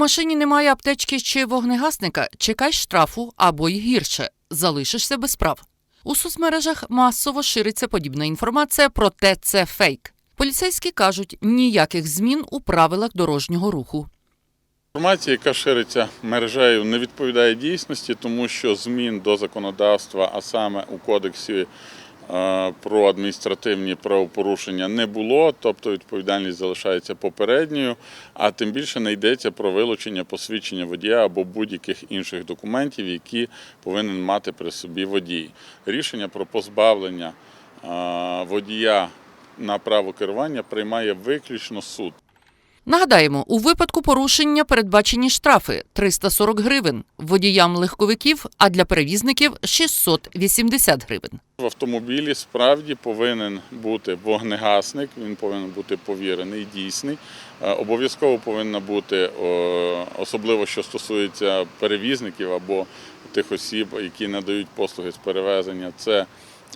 машині немає аптечки чи вогнегасника, чекай штрафу або й гірше залишишся без прав. У соцмережах масово шириться подібна інформація, проте це фейк. Поліцейські кажуть, ніяких змін у правилах дорожнього руху. Інформація, яка шириться мережею, не відповідає дійсності, тому що змін до законодавства, а саме у кодексі про адміністративні правопорушення не було, тобто відповідальність залишається попередньою, а тим більше не йдеться про вилучення посвідчення водія або будь-яких інших документів, які повинен мати при собі водій. Рішення про позбавлення водія на право керування приймає виключно суд. Нагадаємо, у випадку порушення передбачені штрафи 340 гривень, водіям легковиків, а для перевізників 680 гривень. В автомобілі справді повинен бути вогнегасник, він повинен бути повірений, дійсний. Е, Обов'язково повинна бути, особливо що стосується перевізників або тих осіб, які надають послуги з перевезення. Це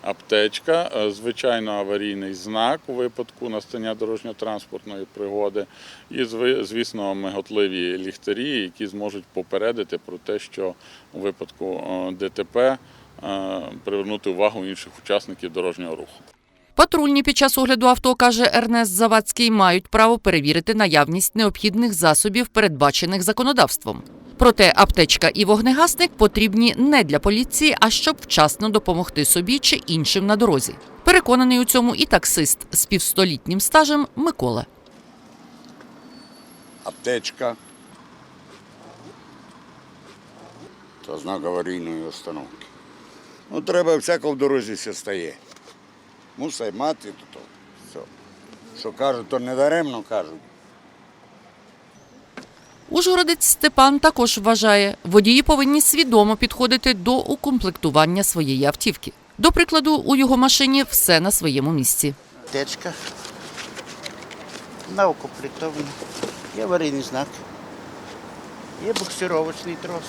аптечка, е, звичайно, аварійний знак у випадку настання дорожньо-транспортної пригоди, і звісно, миготливі ліхтарі, які зможуть попередити про те, що у випадку е, ДТП е, привернути увагу інших учасників дорожнього руху. Патрульні під час огляду авто, каже Ернест Завадський, мають право перевірити наявність необхідних засобів, передбачених законодавством. Проте аптечка і вогнегасник потрібні не для поліції, а щоб вчасно допомогти собі чи іншим на дорозі. Переконаний у цьому і таксист з півстолітнім стажем Микола. аптечка. Та знак аварійної установки. Ну, треба всяко в дорозі все стає. Мусить мати то, то все. Що кажуть, то не даремно кажуть. Ужгородець Степан також вважає, водії повинні свідомо підходити до укомплектування своєї автівки. До прикладу, у його машині все на своєму місці. Течка. На укомплектована. Є аварійний знак. Є буксировочний трос.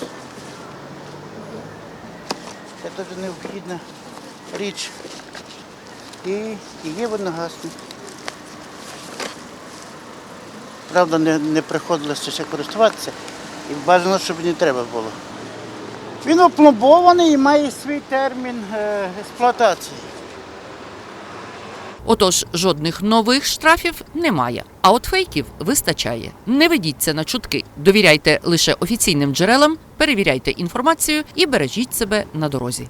Це теж необхідна річ. І, є водогасник. Правда, не, не приходилося ще користуватися. І бажано, щоб не треба було. Він опломбований і має свій термін е, експлуатації. Отож, жодних нових штрафів немає. А от фейків вистачає. Не ведіться на чутки. Довіряйте лише офіційним джерелам, перевіряйте інформацію і бережіть себе на дорозі.